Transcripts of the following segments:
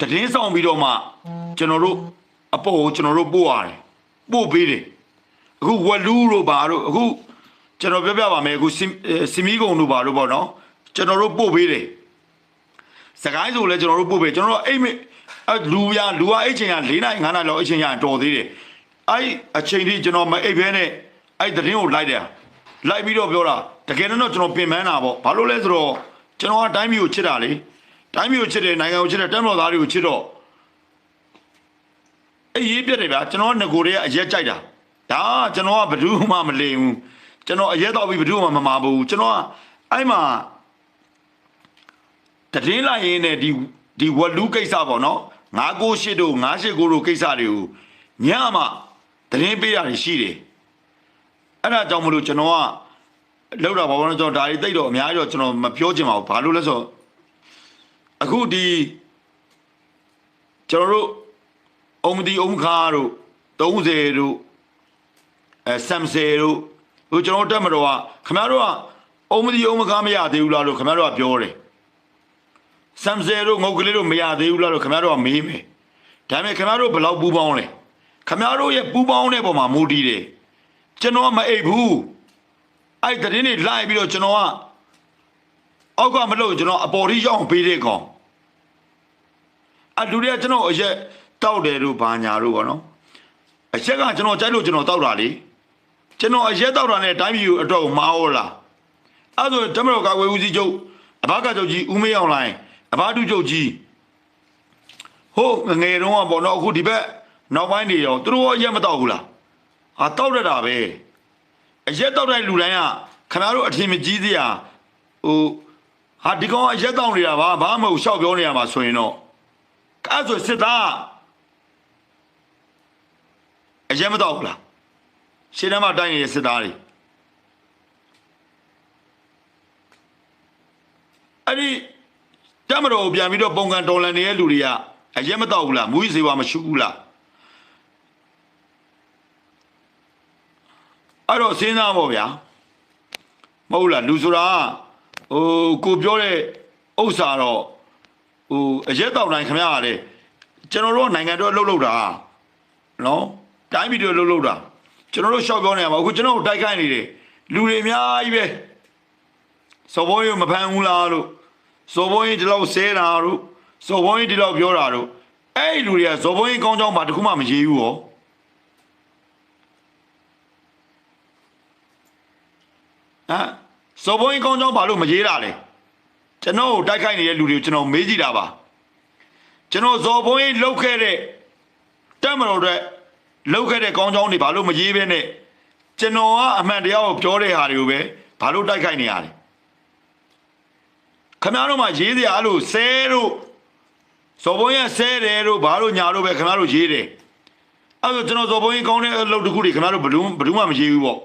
တည်င်းဆောင်ပြီးတော့မှကျွန်တော်တို့အပေါ်ကိုကျွန်တော်တို့ပို့ရတယ်ပို့ပေးတယ်အခုဝက်လူတို့ဘာတို့အခုကျွန်တော်ပြောပြပါမယ်အခုစင်အဲစင်မီကုံတို့ဘာတို့ပေါ့နော်ကျွန်တော်တို့ပို့ပေးတယ်စကိုင်းဆိုလဲကျွန်တော်တို့ပို့ပေးကျွန်တော်တို့အိမ်မေအဲလူရလူကအိတ်ချိန်က၄နိုင်၅နိုင်လောက်အိတ်ချိန်ရတော်သေးတယ်အဲ့အချိန်ထိကျွန်တော်မအိတ်ဖဲနဲ့အဲ့တည်င်းကိုလိုက်တယ်လိုက်ပြီးတော့ပြောတာတကယ်တော့ကျွန်တော်ပြင်ပန်းတာပေါ့ဘာလို့လဲဆိုတော့ကျွန်တော်ကတိုင်းမျိုးကိုချစ်တာလေ တိုင်းမျိုးချစ်တယ်နိုင်ငံကိုချစ်တယ်တက်မတော်သားတွေကိုချစ်တော့အေးရေးပြတ်တယ်ဗျာကျွန်တော်ကငကိုတွေကအရက်ကြိုက်တာဒါကကျွန်တော်ကဘယ်သူမှမလိမ်ဘူးကျွန်တော်အရက်တော့ပြီးဘယ်သူမှမမာဘူးကျွန်တော်ကအဲ့မှာတည်င်းလိုက်ရင်းနဲ့ဒီဒီဝက်လူကိစ္စပေါ့နော်998တို့989တို့ကိစ္စတွေကိုညမှတည်င်းပေးတာရှိတယ်အဲ့ဒါကြောင့်မလို့ကျွန်တော်ကလောက်တာပါဘောနော်ကျွန်တော်ဒါတွေတိတ်တော့အများကြီးတော့ကျွန်တော်မပြောချင်ပါဘူးဘာလို့လဲဆိုတော့ အခုဒီကျွန်တော်တို့အုံမဒီအုံခါတို့30တို့အဲဆမ်ဆယ်တို့ဟိုကျွန်တော်တက်မတော်ကခင်ဗျားတို့ကအုံမဒီအုံမခါမရသေးဘူးလားလို့ခင်ဗျားတို့ကပြောတယ်ဆမ်ဆယ်တို့ငုတ်ကလေးတို့မရသေးဘူးလားလို့ခင်ဗျားတို့ကမေးမယ်ဒါပေမဲ့ခင်ဗျားတို့ဘယ်လောက်ပူပေါင်းလဲခင်ဗျားတို့ရဲ့ပူပေါင်းတဲ့ပုံမှာမူတည်တယ်ကျွန်တော်ကမအိပ်ဘူးအဲ့တရင်နေလိုက်ပြီးတော့ကျွန်တော်က အောက်ကမလို့ကျွန်တော်အပေါ်ထိရောက်အောင်ပေးတဲ့ကောင်အလူတွေကကျွန်တော်အရက်တောက်တယ်တို့ဘာညာတို့ပေါ့နော်အချက်ကကျွန်တော်ကြိုက်လို့ကျွန်တော်တောက်တာလေကျွန်တော်အရက်တောက်တာနဲ့တိုင်းပြည်ကိုအတွက်ကိုမာဩလာအဲ့ဒါဆိုတမတော်ကာကွယ်ဦးစီးချုပ်အဘကချုပ်ကြီးဦးမေးအောင်လိုင်းအဘတုချုပ်ကြီးဟိုငငယ်တုန်းကပေါ့နော်အခုဒီဘက်နောက်ပိုင်းနေရောသူတို့ရောအရက်မတောက်ဘူးလားဟာတောက်ရတာပဲအရက်တောက်တဲ့လူတိုင်းကခင်ဗျားတို့အထင်မကြီးစရာဟို ဟာဒီကောင်အရက်တောင်းနေတာပါဘာမှမဟုတ်ရှောက်ပြောနေရမှာဆိုရင်တော့အဲ့ဆိုစစ်သားအရက်မတော့ဘူးလားရှင်းထဲမှာတိုင်းနေတဲ့စစ်သားတွေအဲ့ဒီတမတော်ကိုပြန်ပြီးတော့ပုံကန်တော်လန်နေတဲ့လူတွေကအရက်မတော့ဘူးလားမူကြီးစေဝါမရှိဘူးလားအဲ့တော့စဉ်းစားပေါ့ဗျာမဟုတ်လားလူဆိုတာက ဟိုကိုပြောတဲ့ဥစ္စာတော့ဟိုအရက်တောင်တိုင်းခမရရတယ်ကျွန်တော်တို့နိုင်ငံတော်လှုပ်လှုပ်တာနော်တိုင်းပြည်တော်လှုပ်လှုပ်တာကျွန်တော်တို့ရှောက်ပြောနေရမှာအခုကျွန်တော်တို့တိုက်ခိုက်နေတယ်လူတွေအများကြီးပဲစော်ဘုံကြီးမဖမ်းဘူးလားလို့စော်ဘုံကြီးဒီလောက်ဆဲတာတို့စော်ဘုံကြီးဒီလောက်ပြောတာတို့အဲ့ဒီလူတွေကစော်ဘုံကြီးကောင်းကြောင်းဘာတခုမှမရေးဘူးရောဟမ် စော်ဘုံကြီးကောင်းကြောင်းဘာလို့မရေးတာလဲကျွန်တော်ကိုတိုက်ခိုက်နေတဲ့လူတွေကိုကျွန်တော်မေးကြည့်တာပါကျွန်တော်ဇော်ဘုံကြီးလှုပ်ခဲ့တဲ့တက်မတော်တဲ့လှုပ်ခဲ့တဲ့ကောင်းကြောင်းတွေဘာလို့မရေးဘဲနဲ့ကျွန်တော်ကအမှန်တရားကိုပြောတဲ့ဟာတွေကိုပဲဘာလို့တိုက်ခိုက်နေရလဲခင်ဗျားတို့မှရေးစရာအဲ့လိုဆဲတို့ဇော်ဘုံကြီးဆဲတယ်တို့ဘာလို့ညာတို့ပဲခင်ဗျားတို့ရေးတယ်အဲ့ဒါကျွန်တော်ဇော်ဘုံကြီးကောင်းတဲ့အလုပ်တစ်ခုတွေခင်ဗျားတို့ဘယ်သူဘယ်သူမှမရေးဘူးပေါ့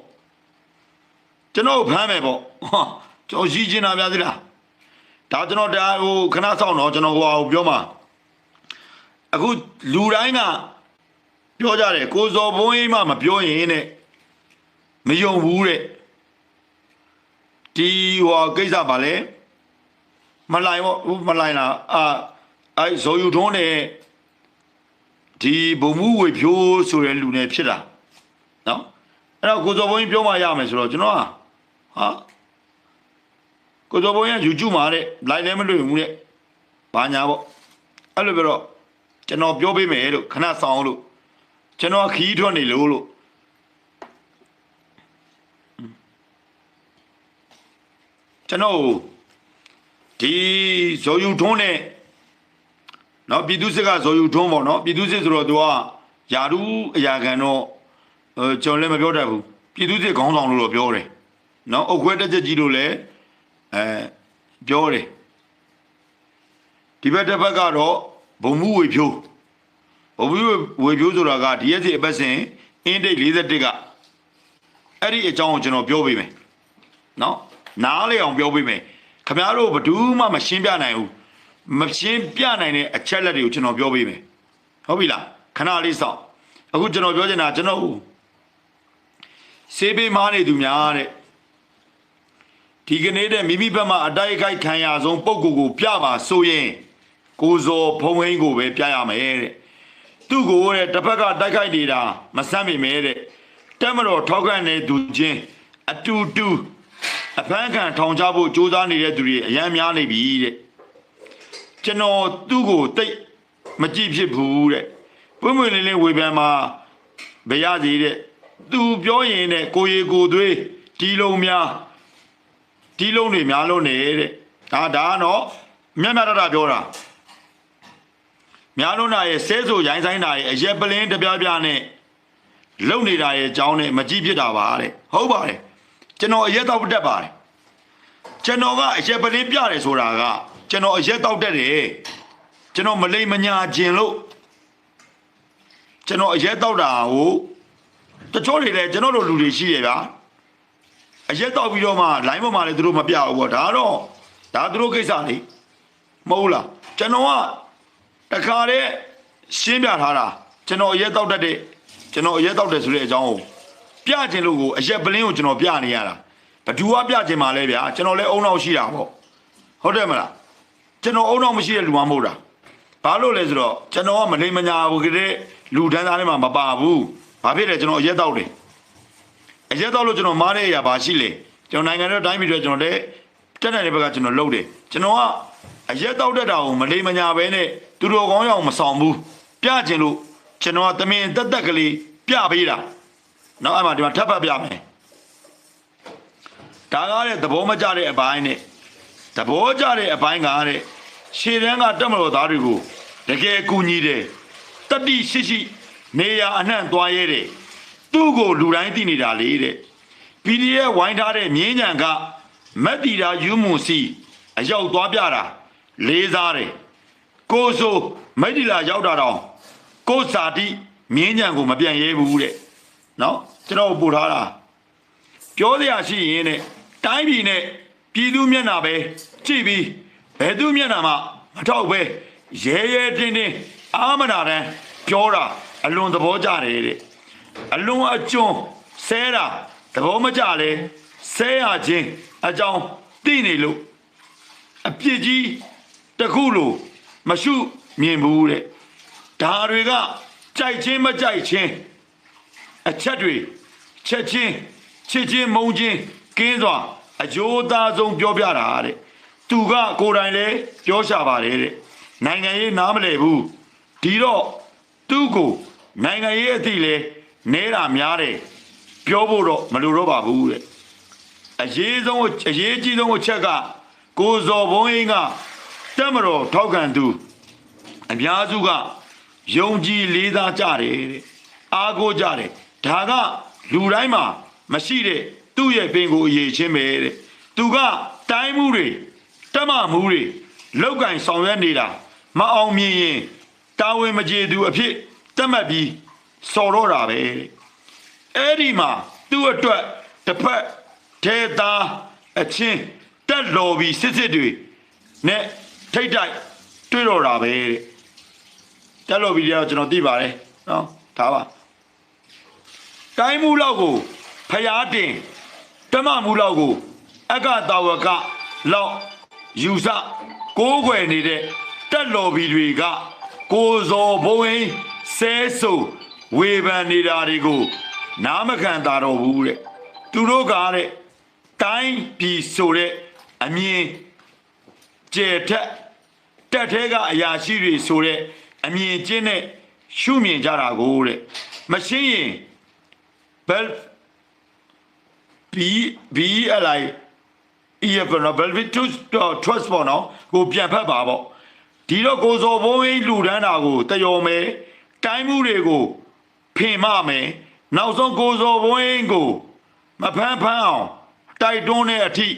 ကျွန်တော်ဖမ်းမယ်ပေါ့ဟာကျွန်တော်ရှိချင်တာဗျာသီလားဒါကျွန်တော်ဒါဟိုခဏဆောင်တော့ကျွန်တော်ဟိုဟာပြောမှာအခုလူတိုင်းကပြောကြတယ်ကိုစော်ဘုံအိမ်မှမပြောရင်တဲ့မယုံဘူးတဲ့ဒီဟိုကိစ္စပါလေမလိုင်ပေါ့မလိုင်လားအာအဲဇော်ယူထုံးနဲ့ဒီဘုံမှုဝေဖြိုးဆိုတဲ့လူနဲ့ဖြစ်တာနော်အဲ့တော့ကိုစော်ဘုံကြီးပြောမှရမယ်ဆိုတော့ကျွန်တော်က ဟာကိုတော်ဘုံရ YouTube မှာတဲ့ live လည်းမတွေ့ဘူးတဲ့ဘာညာပေါ့အဲ့လိုပြောတော့ကျွန်တော်ပြောပေးမယ်လို့ခဏဆောင်လို့ကျွန်တော်ခီးထွက်နေလို့လို့ကျွန်တော်ဒီဇော်ယူထွန်းနဲ့နော်ပြည်သူစစ်ကဇော်ယူထွန်းပေါ့နော်ပြည်သူစစ်ဆိုတော့သူကယာဒူးအရာခံတော့အဲကျွန်တော်လည်းမပြောတတ်ဘူးပြည်သူစစ်ခေါင်းဆောင်လို့တော့ပြောတယ် နော်အုတ်ခွဲတက်ချက်ကြီးလို့လည်းအဲပြောတယ်ဒီဘက်တစ်ဘက်ကတော့ဘုံမှုဝေဖြိုးဘုံမှုဝေဖြိုးဆိုတာက DSC အပတ်စဉ်အင်းဒိတ်41ကအဲ့ဒီအကြောင်းကိုကျွန်တော်ပြောပေးမယ်နော်နားလေအောင်ပြောပေးမယ်ခင်ဗျားတို့ဘယ်သူမှမရှင်းပြနိုင်ဘူးမရှင်းပြနိုင်တဲ့အချက်လက်တွေကိုကျွန်တော်ပြောပေးမယ်ဟုတ်ပြီလားခဏလေးစောင့်အခုကျွန်တော်ပြောချင်တာကျွန်တော်စေးပေးမားနေသူများတဲ့ ဒီကနေ့တဲ့မိမိဘက်မှအတိုက်အခိုက်ခံရဆုံးပုံကိုယ်ကိုပြပါဆိုရင်ကိုဇော်ဖုံဟိန်းကိုပဲပြရမယ်တဲ့သူ့ကိုတဲ့တစ်ဖက်ကတိုက်ခိုက်နေတာမဆမ်းမိမဲတဲ့တက်မတော်ထောက်ခံနေသူချင်းအတူတူအဖမ်းခံထောင်ချဖို့ကြိုးစားနေတဲ့သူတွေအများများနေပြီတဲ့ကျွန်တော်သူ့ကိုတိတ်မကြည့်ဖြစ်ဘူးတဲ့ပွင့်ပွင့်လင်းလင်းဝေဖန်မှာဘရစီတဲ့သူပြောရင်တဲ့ကိုရီကိုသွေးဒီလုံးများ ဒီလုံးတွေများလို့နေတဲ့ဒါဒါကတော့မြတ်မြတ်တတပြောတာများလုံးနာရဲ့ဆဲဆိုရိုင်းဆိုင်နာရဲ့အရက်ပလင်းတပြားပြားနဲ့လုံနေတာရဲ့အကြောင်းနဲ့မကြည့်ဖြစ်တာပါတဲ့ဟုတ်ပါတယ်ကျွန်တော်အရက်တော့တက်ပါတယ်ကျွန်တော်ကအရက်ပလင်းပြတယ်ဆိုတာကကျွန်တော်အရက်တော့တက်တယ်ကျွန်တော်မလိမ္မညာခြင်းလို့ကျွန်တော်အရက်တော့တာကိုတချို့တွေလည်းကျွန်တော်တို့လူတွေရှိရဗျာ အရက်တော့ပြီးတော့မှ line ပေါ်မှာလည်းသူတို့မပြဘူးပေါ့ဒါတော့ဒါသူတို့ကိစ္စလေမဟုတ်လားကျွန်တော်ကတခါတည်းရှင်းပြထားတာကျွန်တော်အရက်တော့တက်တဲ့ကျွန်တော်အရက်တော့တယ်ဆိုတဲ့အကြောင်းကိုပြခြင်းလို့ကိုအရက်ပလင်းကိုကျွန်တော်ပြနေရတာဘသူကပြခြင်းမှာလဲဗျာကျွန်တော်လည်းအုံနောက်ရှိတာပေါ့ဟုတ်တယ်မလားကျွန်တော်အုံနောက်မရှိတဲ့လူမှမဟုတ်တာဘာလို့လဲဆိုတော့ကျွန်တော်ကမလိမ္မညာဘူးကလေးလူတန်းသားထဲမှာမပါဘူးဘာဖြစ်လဲကျွန်တော်အရက်တော့တယ် အရက်တော့လို့ကျွန်တော်မားတဲ့အရာဘာရှိလဲကျွန်တော်နိုင်ငံတော်တိုင်းပြည်တွေကျွန်တော်လည်းတက်တဲ့ဘက်ကကျွန်တော်လုပ်တယ်ကျွန်တော်ကအရက်တော့တက်တာကိုမလိမ္မညာပဲနဲ့သူတော်ကောင်းရအောင်မဆောင်ဘူးပြခြင်းလို့ကျွန်တော်ကတမင်တက်တက်ကလေးပြပေးတာနောက်အဲ့မှာဒီမှာထပ်ဖတ်ပြမယ်ဒါကားတဲ့သဘောမကျတဲ့အပိုင်းနဲ့သဘောကျတဲ့အပိုင်းကားတဲ့ရှေ့တန်းကတက်မတော်သားတွေကိုတကယ်ကူညီတယ်တတိရှိရှိနေရအနှံ့သွားရဲတယ် သူ့ကိုလူတိုင်းသိနေတာလေတဲ့ PDF ဝိုင်းထားတဲ့မြင်းညံကမက်တီတာယူမွန်စီအရောက်သွားပြတာလေးစားတယ်ကိုဆိုမက်တီလာရောက်တာတော့ကိုစာတိမြင်းညံကိုမပြန်ရဲဘူးတဲ့နော်ကျွန်တော်ပို့ထားတာပြောစရာရှိရင်တဲ့တိုင်းပြည်နဲ့ပြည်သူမျက်နှာပဲကြည့်ပြီးဘယ်သူမျက်နှာမှမထောက်ပဲရဲရဲတင်းတင်းအာမနာတန်းပြောတာအလွန်သဘောကျတယ်တဲ့ အလွန်အကျွန်းဆဲတာသဘောမကျလဲဆဲရခြင်းအကြောင်းသိနေလို့အပြစ်ကြီးတစ်ခုလို့မရှုမြင်ဘူးတဲ့ဒါတွေကကြိုက်ချင်းမကြိုက်ချင်းအချက်တွေချက်ချင်းချစ်ချင်းမုန်းချင်းကင်းစွာအကျိုးသားဆုံးပြောပြတာတဲ့သူကကိုယ်တိုင်လည်းပြောရှာပါတယ်တဲ့နိုင်ငံရေးနားမလည်ဘူးဒီတော့သူ့ကိုနိုင်ငံရေးအသည့်လဲ နဲတာများတယ်ပြောဖို့တော့မလိုတော့ပါဘူးတဲ့အရေးဆုံးအရေးကြီးဆုံးအချက်ကကိုဇော်ဘုံအင်းကတက်မတော်ထောက်ခံသူအများစုကယုံကြည်လေးစားကြတယ်တဲ့အားကိုးကြတယ်ဒါကလူတိုင်းမှာမရှိတဲ့သူ့ရဲ့ပင်ကိုအရေးချင်းပဲတဲ့သူကတိုင်းမှုတွေတက်မမှုတွေလောက်ကင်ဆောင်ရွက်နေတာမအောင်မြင်ရင်တာဝန်မကျေသူအဖြစ်တက်မှတ်ပြီး စော်တော့တာပဲတဲ့အဲ့ဒီမှာသူ့အတွက်တစ်ဖက်ဒေတာအချင်းတက်လော်ပြီးစစ်စစ်တွေနဲ့ထိတ်တိုက်တွေ့တော့တာပဲတဲ့တက်လော်ပြီးတော့ကျွန်တော်သိပါတယ်နော်ဒါပါတိုင်းမှုလောက်ကိုဖျားတင်တမမှုလောက်ကိုအကတာဝကလောက်ယူဆကိုးကွယ်နေတဲ့တက်လော်ဘီတွေကကိုဇော်ဘုံဟင်းဆဲဆူ ဝေဖန်နေတာတွေကို နားမခံတာတော့ဘူးတဲ့သူတို့ကတဲ့တိုင်းပြည်ဆိုတဲ့အမြင်ကျဲထက်တက်သေးကအရာရှိတွေဆိုတဲ့အမြင်ချင်းနဲ့ရှုမြင်ကြတာကိုတဲ့မရှင်းရင်ဘယ် B B အလိုက် EF နော် Velvet to trust ပေါ့နော်ကိုပြန်ဖက်ပါပေါ့ဒီတော့ကိုစောဘုံကြီးလူတန်းတာကိုတယောမယ်တိုင်းမှုတွေကို ဖင်မမယ်နောက်ဆုံးကိုစောဘုံကြီးကိုမဖမ်းဖမ်းအောင်တိုက်တွန်းတဲ့အထိ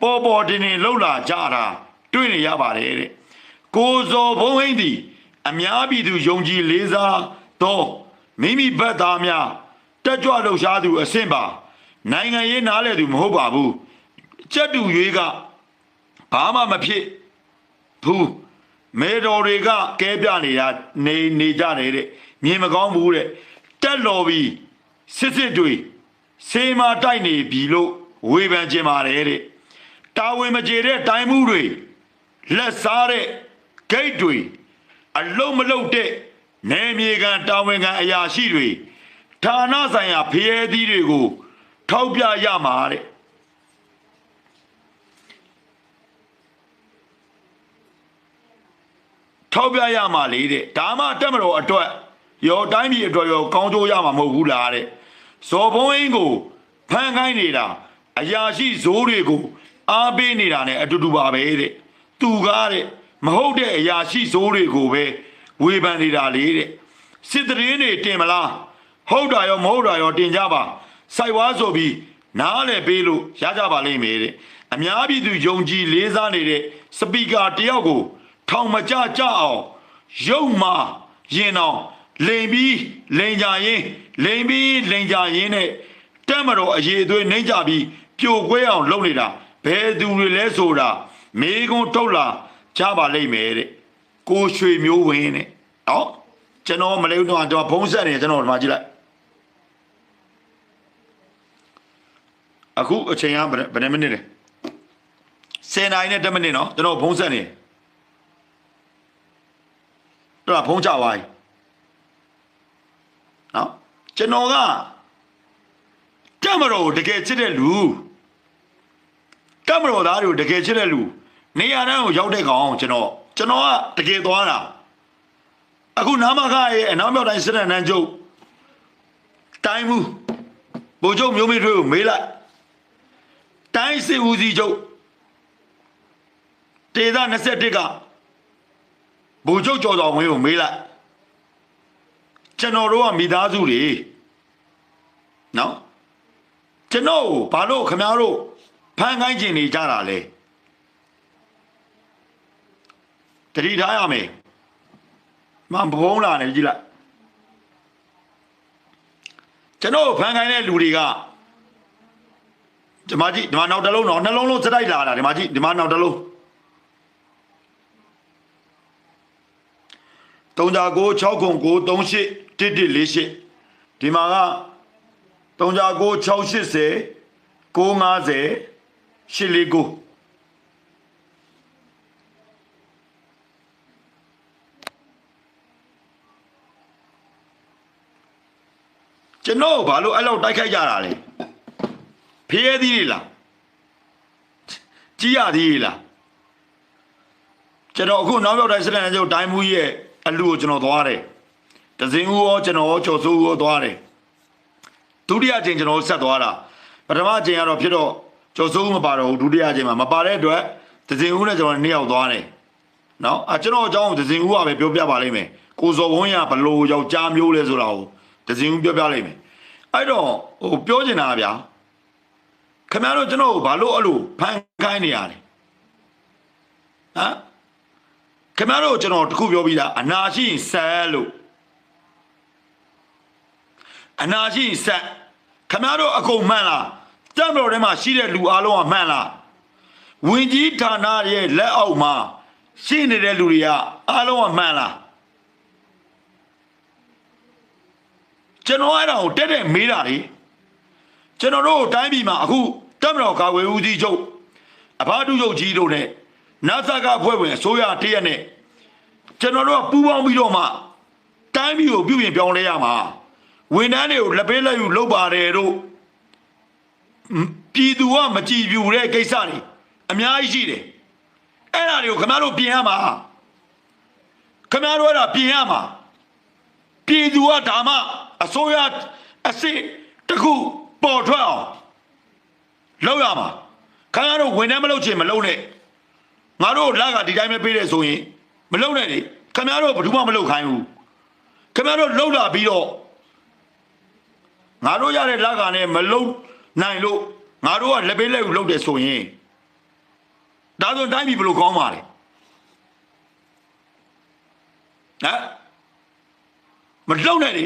ပေါ်ပေါ်တင်တင်လှုပ်လာကြတာတွေ့နေရပါတယ်တဲ့ကိုစောဘုံဟိန်းသည်အများပြည်သူယုံကြည်လေးစားသောမိမိဘက်သားများတက်ကြွလှုပ်ရှားသူအဆင့်ပါ နိုင်ငံရေးနားလဲသူမဟုတ်ပါဘူးကြက်တူရွေးကဘာမှမဖြစ်ဘူးမေတော်တွေကကဲပြနေတာနေနေကြတယ်တဲ့ မြင်မကောင်းဘူးတဲ့တက်တော်ပြီးစစ်စစ်တွေစေမာတိုက်နေပြီလို့ဝေဖန်ခြင်းပါတယ်တဲ့တာဝန်မကျေတဲ့တိုင်းမှုတွေလက်စားတဲ့ဂိတ်တွေအလုံးမလုံးတဲ့နယ်မြေကန်တာဝန်ခံအရာရှိတွေဌာနဆိုင်ရာဖျဲသီးတွေကို ထောက်ပြရမှာတဲ့ထောက်ပြရမှာလေတဲ့ဒါမှတက်မတော်အတွက် ရောတိုင်းပြည်အတွက်ရောကောင်းကျိုးရမှာမဟုတ်ဘူးလားတဲ့ဇော်ဘုံအင်းကိုဖန်ခိုင်းနေတာအရာရှိဇိုးတွေကိုအားပေးနေတာ ਨੇ အတူတူပါပဲတဲ့သူကားတဲ့မဟုတ်တဲ့အရာရှိဇိုးတွေကိုပဲဝေဖန်နေတာလေတဲ့စစ်တရင်တွေတင်မလားဟုတ်တာရောမဟုတ်တာရောတင်ကြပါစိုက်ဝါဆိုပြီးနားလည်းပေးလို့ရကြပါလိမ့်မယ်တဲ့အများပြည်သူယုံကြည်လေးစားနေတဲ့စပီကာတယောက်ကို ထောင်မကြကြအောင်ရုပ်မာရင်အောင် လိန်ပြီးလိန်ကြရင်လိန်ပြီးလိန်ကြရင်နဲ့တက်မတော်အရေးအသွေးနှိမ့်ကြပြီးပြိုကွဲအောင်လုပ်နေတာဘယ်သူတွေလဲဆိုတာမေကွန်းထုတ်လာကြပါလိမ့်မယ်တဲ့ကိုရွှေမျိုးဝင်းတဲ့နော်ကျွန်တော်မလေးတော့ကျွန်တော်ဖုံးဆက်နေကျွန်တော်ဒီမှာကြည့်လိုက်အခုအချိန်ကဘယ်ဘယ်နှစ်မိနစ်လဲ10နာရီနဲ့10မိနစ်နော်ကျွန်တော်ဖုံးဆက်နေတယ်တော့ဖုံးကြသွားပြီနော် ကျွန်တော်ကတက်မတော်ကိုတကယ်ချစ်တဲ့လူတက်မတော်သားတွေကိုတကယ်ချစ်တဲ့လူနေရာတန်းကိုရောက်တဲ့ကောင်ကျွန်တော်ကျွန်တော်ကတကယ်သွားတာအခုနာမခရဲ့အနောက်မြောက်တိုင်းစစ်တပ်နန်းချုပ်တိုင်းမှုဗိုလ်ချုပ်မျိုးမင်းထွေးကိုမေးလိုက်တိုင်းစစ်ဦးစီးချုပ်ဒေသ21ကဘိုလ်ချုပ်ကျော်တော်ဝင်းကိုမေးလိုက် ကျွန်တော်တို့ကမိသားစုတွေနော်ကျွန်တော်ကိုဘာလို့ခမားတို့ဖန်ခိုင်းကျင်နေကြတာလဲတတိထားရမယ်မဘုံလာနေကြည့်လိုက်ကျွန်တော်ကိုဖန်ခိုင်းတဲ့လူတွေကဒီမှာကြည့်ဒီမှာနောက်တစ်လုံးတော့နှလုံးလုံးစတိုက်လာတာဒီမှာကြည့်ဒီမှာနောက်တစ်လုံး3996ခု9 38 1148ဒီမှာက399680 950 849ကျွန်တော်ဘာလို့အဲ့လောက်တိုက်ခိုက်ကြတာလဲဖျဲသီးတွေလားကြီးရသီးတွေလားကျွန်တော်အခုနောက်ရောက်တိုင်းစတဲ့ကျုပ်တိုင်းမူကြီးရဲ့အလူကိုကျွန်တော်သွားတယ် တစင်ဦးရောကျွန်တော်ရောကျော်စိုးဦးရောသွားတယ်ဒုတိယအချိန်ကျွန်တော်ဆက်သွားတာပထမအချိန်ကတော့ဖြစ်တော့ကျော်စိုးဦးမပါတော့ဘူးဒုတိယအချိန်မှာမပါတဲ့အတွက်တစင်ဦးနဲ့ကျွန်တော်နှစ်ယောက်သွားတယ်နော်အကျွန်တော်အကြောင်းကိုတစင်ဦးကပဲပြောပြပါလိမ့်မယ်ကိုစော်ဝန်းရဘလို့ယောက်ျားမျိုးလဲဆိုတာကိုတစင်ဦးပြောပြလိမ့်မယ်အဲ့တော့ဟိုပြောချင်တာကဗျာခင်ဗျားတို့ကျွန်တော်ကိုဘာလို့အဲ့လိုဖန်ခိုင်းနေရလဲဟမ်ခင်ဗျားတို့ကျွန်တော်တခုပြောပြီးသားအနာရှိရင်ဆက်လို့ အနာရှိရင်ဆက်ခင်ဗျားတို့အကုန်မှန်လားတက်မတော်ထဲမှာရှိတဲ့လူအလုံးကမှန်လားဝင်ကြီးဌာနရဲ့လက်အောက်မှာရှိနေတဲ့လူတွေကအားလုံးကမှန်လားကျွန်တော်အဲ့ဒါကိုတက်တက်မေးတာလေကျွန်တော်တို့တိုင်းပြည်မှာအခုတက်မတော်ကာဝေဦးစီးချုပ်အဘဒုချုပ်ကြီးတို့နဲ့နတ်ဆကဖွဲ့ဝင်အစိုးရတရက်နဲ့ကျွန်တော်တို့ကပူးပေါင်းပြီးတော့မှတိုင်းပြည်ကိုပြုပြင်ပြောင်းလဲရမှာ ဝန်ထမ်းတွေကိုလက်ပေးလက်ယူလုပ်ပါတယ်တို့ပြည်သူကမကြည်ပြူတဲ့ကိစ္စတွေအများကြီးရှိတယ်အဲ့ဒါတွေကိုခင်ဗျားတို့ပြင်ရမှာခင်ဗျားတို့အဲ့ဒါပြင်ရမှာပြည်သူကဒါမှအစိုးရအစ်စ်တစ်ခုပေါ်ထွက်အောင်လုပ်ရမှာခင်ဗျားတို့ဝန်ထမ်းမလုပ်ချင်မလုပ်နဲ့ငါတို့လက်ကဒီတိုင်းပဲပေးတယ်ဆိုရင်မလုပ်နဲ့လေခင်ဗျားတို့ဘယ်သူမှမလုပ်ခိုင်းဘူးခင်ဗျားတို့လှုပ်လာပြီးတော့ ငါတို့ရတဲ့လက်ကနဲ့မလုံနိုင်လို့ငါတို့ကလက်ပေးလက်ယူလုပ်တယ်ဆိုရင်ဒါဆိုတိုင်းပြည်ဘယ်လိုကောင်းပါလဲဟမ်မလုံနဲ့လေ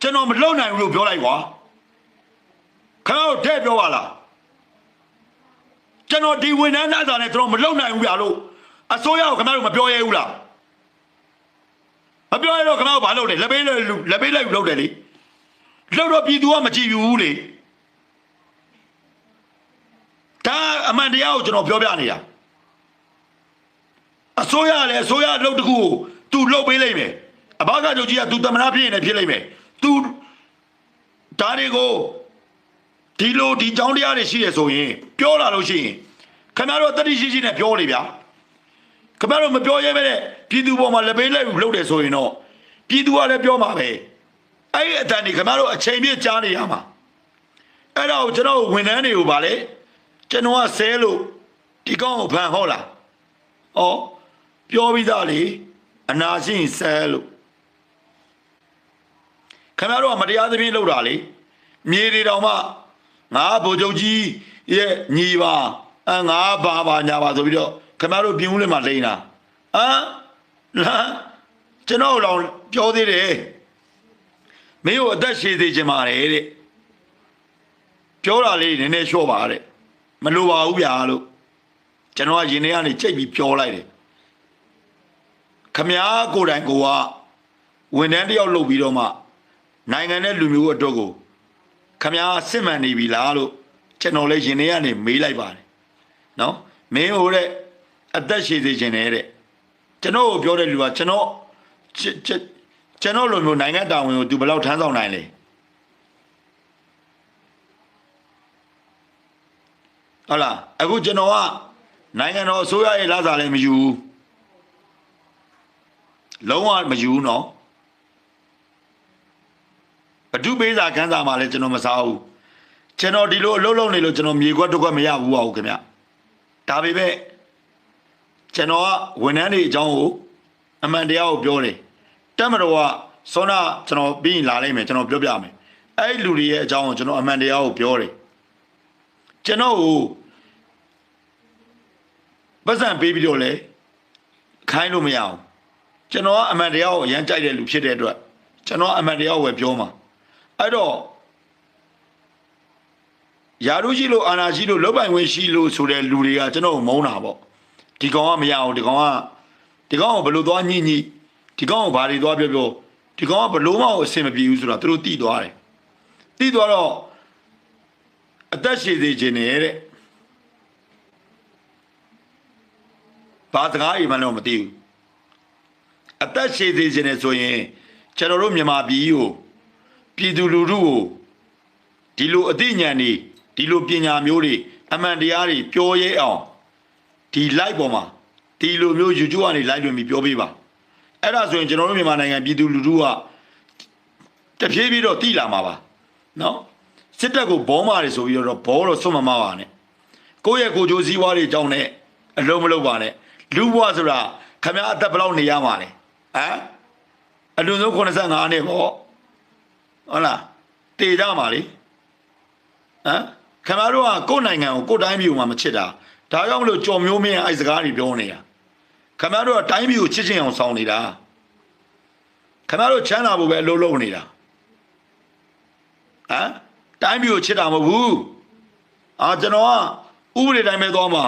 ကျွန်တော်မလုံနိုင်ဘူးလို့ပြောလိုက်ကွာခင်ဗျားတို့တဲ့ပြောပါလားကျွန်တော်ဒီဝန်ထမ်းသားနဲ့ကျွန်တော်မလုံနိုင်ဘူးဗျာလို့အစိုးရကိုခင်ဗျားတို့မပြောရဲဘူးလားမပြောရတော့ခင်ဗျားတို့ဘာလုပ်လဲလက်ပေးလက်လူလက်ပေးလက်ယူလုပ်တယ်လေ လောက်တော့ပြည်သူကမကြည့်ဘူးလေဒါအမှန်တရားကိုကျွန်တော်ပြောပြနေတာ အစိုးရလည်းအစိုးရအလုပ်တစ်ခုကို तू လုပ်ပေးလိုက်မယ်အဘကချုပ်ကြီးက तू တမနာဖြစ်ရင်လည်းဖြစ်လိုက်မယ် तू ဒါတွေကိုဒီလိုဒီကြောင်းတရားတွေရှိရဆိုရင် ပြောလာလို့ရှိရင်ခင်ဗျားတို့တတိရှိရှိနဲ့ပြောလေဗျာခင်ဗျားတို့မပြောရဲပဲတဲ့ပြည်သူပေါ်မှာလက်ပေးလိုက်လုပ်တယ်ဆိုရင်တော့ပြည်သူကလည်းပြောမှာပဲ အဲ့ဒီအတန်ဒီခင်ဗျားတို့အချိန်ပြည့်ကြားနေရမှာအဲ့ဒါကိုကျွန်တော်ဝန်ထမ်းတွေကိုဗာလေကျွန်တော်ကဆဲလို့ဒီကောင်းကိုဖန်ဟောလား။ဩပြောပြီးသားလေအနာရှိရင်ဆဲလို့ခင်ဗျားတို့ကမတရားသဖြင့်လုပ်တာလေမြေတွေတောင်မှငါဗိုလ်ချုပ်ကြီးရဲ့ညီပါအငါဘာပါညာပါဆိုပြီးတော့ခင်ဗျားတို့ပြင်းဦးလေးမှာလိန်တာဟမ်လာကျွန်တော်လောင်ပြောသေးတယ် မင်းကိုအသက်ရှည်စေချင်ပါတယ်တဲ့ပြောတာလေးနည်းနည်းလျှော့ပါတဲ့မလိုပါဘူးဗျာလို့ကျွန်တော်ကရင်ထဲကနေကြိတ်ပြီးပြောလိုက်တယ်ခမားကိုယ်တိုင်ကိုကဝန်ထမ်းတစ်ယောက်လုပ်ပြီးတော့မှနိုင်ငံနဲ့လူမျိုးအတွက်ကိုခမားစစ်မှန်နေပြီလားလို့ကျွန်တော်လည်းရင်ထဲကနေမေးလိုက်ပါတယ်နော်မင်းဟိုတဲ့အသက်ရှည်စေခြင်းနဲ့တဲ့ကျွန်တော်ကိုပြောတဲ့လူကကျွန်တော် ကျွန်ကျွန်ကျွန်တော်လိုမျိုးနိုင်ငံတာဝန်ကိုသူဘယ်လောက်ထမ်းဆောင်နိုင်လဲဟုတ်လားအခုကျွန်တော်ကနိုင်ငံတော်အစိုးရရဲ့လစာလည်းမယူဘူးလုံးဝမယူဘူးနော်ဘဒုပေးစာခန်းစာမှာလည်းကျွန်တော်မစားဘူးကျွန်တော်ဒီလိုအလုပ်လုပ်နေလို့ကျွန်တော်မြေခွက်တစ်ခွက်မရဘူးပါဘူးခင်ဗျဒါပေမဲ့ကျွန်တော်ကဝန်ထမ်းတွေအကြောင်းကိုအမှန်တရားကိုပြောတယ် တက်မတော်ကစောနာကျွန်တော်ပြီးရင်လာလိုက်မယ်ကျွန်တော်ပြောပြမယ်အဲ့ဒီလူတွေရဲ့အကြောင်းကိုကျွန်တော်အမှန်တရားကိုပြောတယ်ကျွန်တော်ကိုပတ်စံပေးပြီးတော့လေခိုင်းလို့မရအောင်ကျွန်တော်ကအမှန်တရားကိုအရန်ကြိုက်တဲ့လူဖြစ်တဲ့အတွက်ကျွန်တော်အမှန်တရားကိုပဲပြောမှာအဲ့တော့ယာရုရှိလို့အာနာရှိလို့လောက်ပိုင်ဝင်ရှိလို့ဆိုတဲ့လူတွေကကျွန်တော်ကိုမုန်းတာပေါ့ဒီကောင်ကမရအောင်ဒီကောင်ကဒီကောင်ကိုဘယ်လိုသွားညှိညှိ ဒီကောင်ကိုဘာတွေသွားပြောပြောဒီကောင်ကဘလို့မအောင်အဆင်မပြေဘူးဆိုတာသူတို့သိသွားတယ်သိသွားတော့အသက်ရှည်စေခြင်းနဲ့တဲ့ဘာစကားအိမ်မှလည်းမသိဘူးအသက်ရှည်သေးခြင်းနဲ့ဆိုရင်ကျွန်တော်တို့မြန်မာပြည်ကိုပြည်သူလူထုကိုဒီလိုအသိဉာဏ်တွေဒီလိုပညာမျိုးတွေအမှန်တရားတွေပြောရဲအောင်ဒီ live ပေါ်မှာဒီလိုမျိုး YouTube ကနေ live လွှင့်ပြီးပြောပေးပါ အဲ့ဒါဆိုရင်ကျွန်တော်တို့မြန်မာနိုင်ငံပြည်သူလူထုကတဖြည်းဖြည်းတော့တိလာမှာပါနော်စစ်တပ်ကိုဘောမာတွေဆိုပြီးတော့ဘောတော့စွတ်မမပါနဲ့ကိုယ့်ရဲ့ကိုယ်ကျိုးစည်းဝါးတွေကြောင်းနဲ့အလုံးမလုံးပါနဲ့လူဘွားဆိုတာခမရအသက်ဘယ်လောက်နေရမှာလဲဟမ်အလွန်ဆုံး85နှစ်ပေါ့ဟုတ်လားတည်ကြမှာလေဟမ်ခမရတို့ကကိုယ့်နိုင်ငံကိုကိုယ့်တိုင်းပြည်ကိုမှမချစ်တာဒါကြောင့်မလို့ကြော်မျိုးမင်းအဲ့စကားတွေပြောနေတာ ခမရတို့ကတိုင်းပြည်ကိုချစ်ချင်အောင်ဆောင်နေတာခမရတို့ချမ်းသာဖို့ပဲအလုပ်လုပ်နေတာဟမ်တိုင်းပြည်ကိုချစ်တာမဟုတ်ဘူးအာကျွန်တော်ကဥပဒေတိုင်းပဲသွားမှာ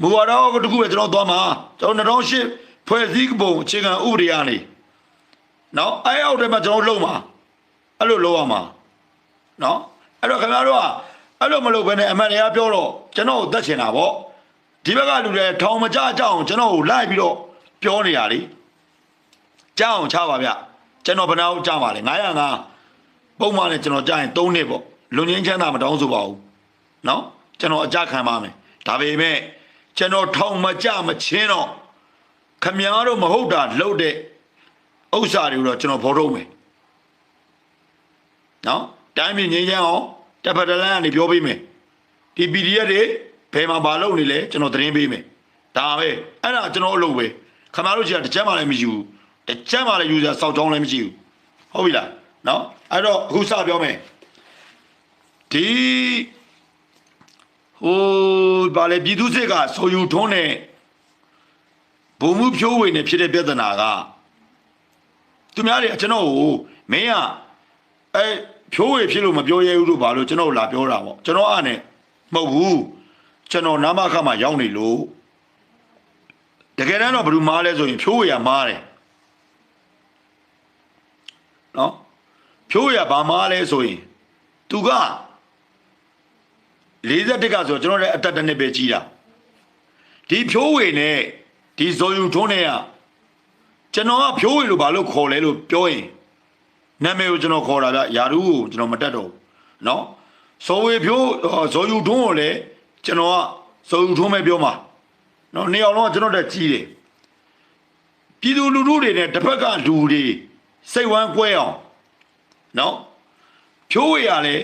မူဝါဒကတခုပဲကျွန်တော်သွားမှာကျွန်တော်2008ဖွဲ့စည်းပုံအခြေခံဥပဒေကနေနော်အဲ့အောက်ထဲမှာကျွန်တော်လုံမှာအဲ့လိုလုပ်ရမှာနော်အဲ့တော့ခင်ဗျားတို့ကအဲ့လိုမလုပ်ဘဲနဲ့အမှန်တရားပြောတော့ကျွန်တော်ကိုတတ်ချင်တာပေါ့ ဒီဘက်ကလူတွေထောင်မကြကြအောင်ကျွန်တော်ကိုလိုက်ပြီးတော့ပြောနေတာလေကြောက်အောင်ချပါဗျကျွန်တော်ဘယ်နှအောင်ကြပါလဲ905ပုံမှန်နဲ့ကျွန်တော်ကြားရင်3နှစ်ပေါ့လူငင်းချမ်းသာမတောင်းဆိုပါဘူးเนาะကျွန်တော်အကြခံပါမယ်ဒါပေမဲ့ကျွန်တော်ထောင်မကြမချင်းတော့ခမည်းတော်မဟုတ်တာလှုပ်တဲ့ဥစ္စာတွေကိုတော့ကျွန်တော်ဖော်ထုတ်မယ်เนาะတိုင်းပြည်ငြိမ်းချမ်းအောင်တပ်ဖက်တလန်းကနေပြောပေးမယ်ဒီ PDF တွေ ဘယ်မှာမလုပ်နေလဲကျွန်တော်သတင်းပေးမယ်ဒါပဲအဲ့ဒါကျွန်တော်အလုပ်ပဲခမားတို့ကြီးကတစ်ချက်မှလည်းမရှိဘူးတစ်ချက်မှလည်း user စောက်ကြောင်းလည်းမရှိဘူးဟုတ်ပြီလားနော်အဲ့တော့အခုစပြောမယ်ဒီဟိုဗာလေပြည်သူစစ်ကဆိုယူထုံးတဲ့ဘုံမှုဖြိုးဝင်နေဖြစ်တဲ့ပြဿနာကသူများတွေကျွန်တော်ကိုမင်းကအဲဖြိုးဝင်ဖြစ်လို့မပြောရဘူးလို့ဗာလို့ကျွန်တော်လာပြောတာပေါ့ကျွန်တော်အနေမဟုတ်ဘူး ကျွန်တော်နာမခမှာရောက်နေလို့တကယ်တမ်းတော့ဘယ်သူမားလဲဆိုရင်ဖြိုးရမားတယ်နော်ဖြိုးရဘာမားလဲဆိုရင်သူက41ကဆိုတော့ကျွန်တော်လည်းအသက်တစ်နှစ်ပဲကြီးတာဒီဖြိုးဝေနဲ့ဒီဇော်ယူထွန်းနဲ့ကကျွန်တော်ကဖြိုးဝေလို့ဘာလို့ခေါ်လဲလို့ပြောရင်နာမည်ကိုကျွန်တော်ခေါ်တာဗျယာရုကိုကျွန်တော်မတတ်တော့ဘူးနော်ဇော်ဝေဖြိုးဇော်ယူထွန်းကိုလည်း ကျွန်တော်ကဇော်ယူထုံးပဲပြောမှာเนาะနေအောင်တော့ကျွန်တော်တက်ကြီးတယ်ပြည်သူလူထုတွေနဲ့တစ်ဖက်ကလူတွေစိတ်ဝမ်းကွဲအောင်เนาะဖြိုးဝေရလဲ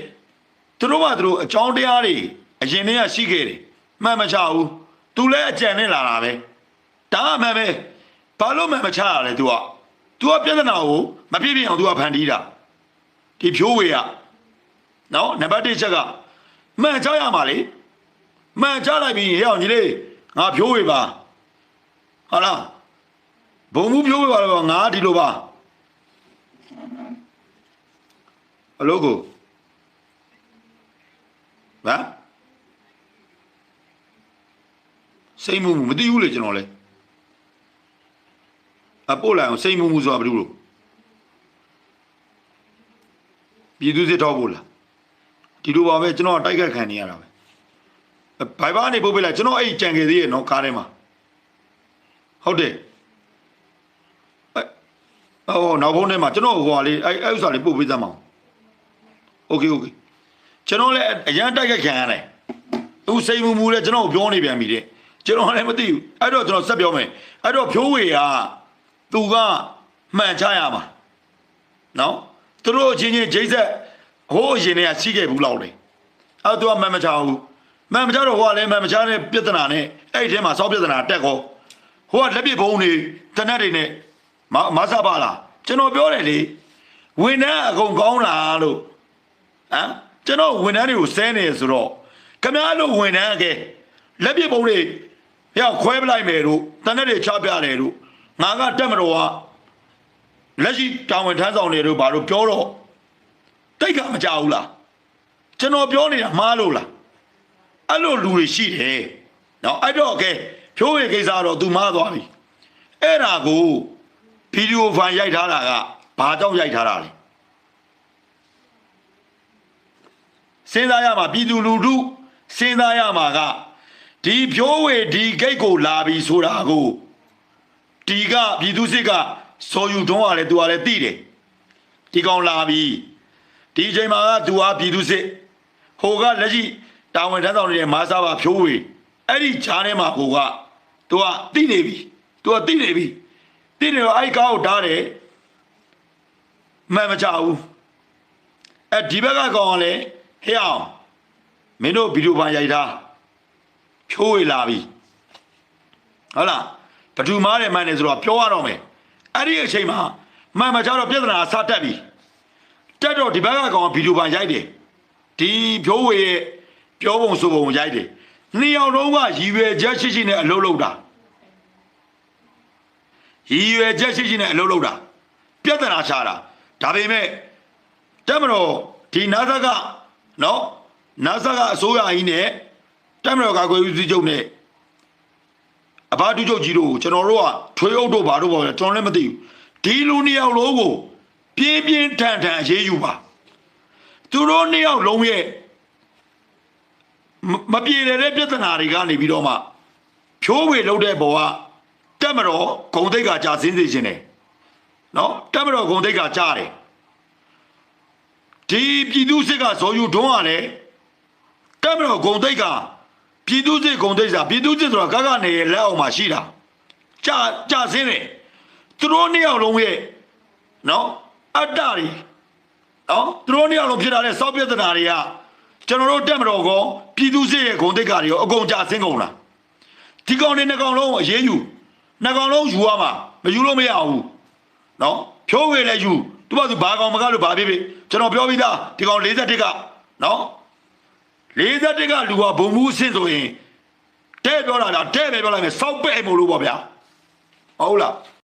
သူတို့ကသူတို့အကြောင်းတရားတွေအရင်တည်းကရှိခဲ့တယ်မှန်မချဘူးသူလည်းအကြံနဲ့လာတာပဲဒါကမှန်ပဲဘာလို့မှန်မချရလဲ तू က तू ကပြဿနာကိုမပြည့်ပြည့်အောင် तू ကဖန်တီးတာဒီဖြိုးဝေရနော်နံပါတ်1ချက်ကမှန်ချရမှာလေ မှန်ချလိုက်ပြီဟဲ့အောင်ညီလေးငါဖြိုးဝေပါဟုတ်လားဘုံမှုဖြိုးဝေပါတော့ငါဒီလိုပါအလုပ်ကိုဟမ်စိတ်မှုမသိဘူးလေကျွန်တော်လည်းအပို့လိုက်အောင်စိတ်မှုမှုဆိုတာဘာလို့လို့ပြည်သူစစ်ထောက်ဖို့လားဒီလိုပါပဲကျွန်တော်တိုက်ခတ်ခံနေရတာပဲ ဘိုင်ဘာနေပုတ်ပေးလိုက်ကျွန်တော်အဲ့ကြံခဲ့သေးရဲ့နော်ကားထဲမှာဟုတ်တယ်အဲ့ဟောနောက်ဖုန်းထဲမှာကျွန်တော်ဟိုဟာလေးအဲ့အဲ့ဥစ္စာလေးပို့ပေးသမ်းပါโอเคโอเคကျွန်တော်လည်းအရန်တိုက်ခတ်ခံရတယ်သူစိတ်မှုမှုလည်းကျွန်တော်ပြောနေပြန်ပြီတဲ့ကျွန်တော်လည်းမသိဘူးအဲ့တော့ကျွန်တော်ဆက်ပြောမယ်အဲ့တော့ဖြိုးဝေကသူကမှန်ချရမှာနော်သူတို့အချင်းချင်းဂျိတ်ဆက်ဟိုးအရင်တည်းကစီးခဲ့ဘူးလောက်လေအဲ့သူကမှန်မချဘူး မှန်မချတော့ဟိုကလည်းမှန်မချတဲ့ပြဿနာနဲ့အဲ့ဒီထဲမှာစောက်ပြဿနာတက်ကောဟိုကလက်ပစ်ဘုံတွေတနက်တွေနဲ့မမဆပါလားကျွန်တော်ပြောတယ်လေဝန်ထမ်းအကုန်ကောင်းလားလို့ဟမ်ကျွန်တော်ဝန်ထမ်းတွေကိုစဲနေဆိုတော့ခမားလို့ဝန်ထမ်းကဲလက်ပစ်ဘုံတွေရောက်ခွဲပလိုက်မယ်တို့တနက်တွေချပြတယ်တို့ငါကတက်မတော်ကလက်ရှိတာဝန်ထမ်းဆောင်နေတို့ဘာလို့ပြောတော့တိတ်ကမကြဘူးလားကျွန်တော်ပြောနေတာမှားလို့လား အဲ့လိုလူတွေရှိတယ်နော်အဲ့တော့ကဲဖြိုးဝေကိစ္စတော့ तू မှားသွားပြီအဲ့ဒါကိုဗီဒီယိုဖိုင်ရိုက်ထားတာကဘာကြောင့်ရိုက်ထားတာလဲစဉ်းစားရမှာပြည်သူလူထုစဉ်းစားရမှာကဒီဖြိုးဝေဒီဂိတ်ကိုလာပြီဆိုတာကိုဒီကပြည်သူစစ်ကစော်ယူတွန်းကလည်းသူကလည်းသိတယ်ဒီကောင်လာပြီဒီအချိန်မှာကသူဟာပြည်သူစစ်ဟိုကလက်ရှိ တာဝန်ထမ်းဆောင်နေတဲ့မားစားပါဖြိုးဝေအဲ့ဒီခြားထဲမှာဟိုကသူကသိနေပြီသူကသိနေပြီသိနေတော့အဲ့ကားကိုတားတယ်မှန်မချဘူးအဲ့ဒီဘက်ကကောင်ကလည်းဟဲ့အောင်မင်းတို့ဗီဒီယိုဖိုင်ရိုက်ထားဖြိုးဝေလာပြီဟုတ်လားဘဒူမားတယ်မှန်တယ်ဆိုတော့ပြောရတော့မယ်အဲ့ဒီအချိန်မှာမှန်မချတော့ပြဿနာဆတက်ပြီတက်တော့ဒီဘက်ကကောင်ဗီဒီယိုဖိုင်ရိုက်တယ်ဒီဖြိုးဝေရဲ့ ပြောပုံဆိုပုံရိုက်တယ်နှစ်ယောက်လုံးကရည်ရွယ်ချက်ရှိရှိနဲ့အလုပ်လုပ်တာရည်ရွယ်ချက်ရှိရှိနဲ့အလုပ်လုပ်တာပြဿနာချတာဒါပေမဲ့တက်မတော်ဒီနာဇကနော်နာဇကအစိုးရကြီးနဲ့တက်မတော်ကာကွယ်ရေးဦးစီးချုပ်နဲ့အဘဒုချုပ်ကြီးတို့ကိုကျွန်တော်တို့ကထွေးအုပ်တို့ဘာတို့ပေါ့ကျွန်တော်လည်းမသိဘူးဒီလူနှစ်ယောက်လုံးကိုပြင်းပြင်းထန်ထန်အရေးယူပါသူတို့နှစ်ယောက်လုံးရဲ့ မမပြေတဲ့ပြဿနာတွေကနေပြီးတော့မှဖြိုးဝေလောက်တဲ့ဘောကတက်မတော်ဂုံတိတ်ကကြာစင်းစေခြင်းတယ်နော်တက်မတော်ဂုံတိတ်ကကြာတယ်ဒီပြည်သူစစ်ကဇော်ယူတွန်းကလည်းတက်မတော်ဂုံတိတ်ကပြည်သူစစ်ဂုံတိတ်စာပြည်သူစစ်ဆိုတာကကနေလက်အောက်မှာရှိတာကြာကြာစင်းတယ်သူတို့နှစ်ယောက်လုံးရဲ့နော်အတ္တတွေနော်သူတို့နှစ်ယောက်လုံးဖြစ်လာတဲ့စောက်ပြဿနာတွေက ကျွန်တော်တို့တက်မတော်ကောပြည်သူစစ်ရဲ့ဂုံတိတ်ကတွေရောအကုန်ကြာစင်းကုန်လားဒီကောင်တွေနှစ်ကောင်လုံးကိုအရေးယူနှစ်ကောင်လုံးယူရမှာမယူလို့မရဘူးနော်ဖြိုးဝေလည်းယူသူကသူဘာကောင်မကလို့ဘာဖြစ်ဖြစ်ကျွန်တော်ပြောပြီးသားဒီကောင်41ကနော်41ကလူကဘုံမှုအဆင့်ဆိုရင်တဲ့ပြောတာလားတဲ့ပဲပြောလိုက်မယ်စောက်ပဲ့မို့လို့ပေါ့ဗျာဟုတ်လား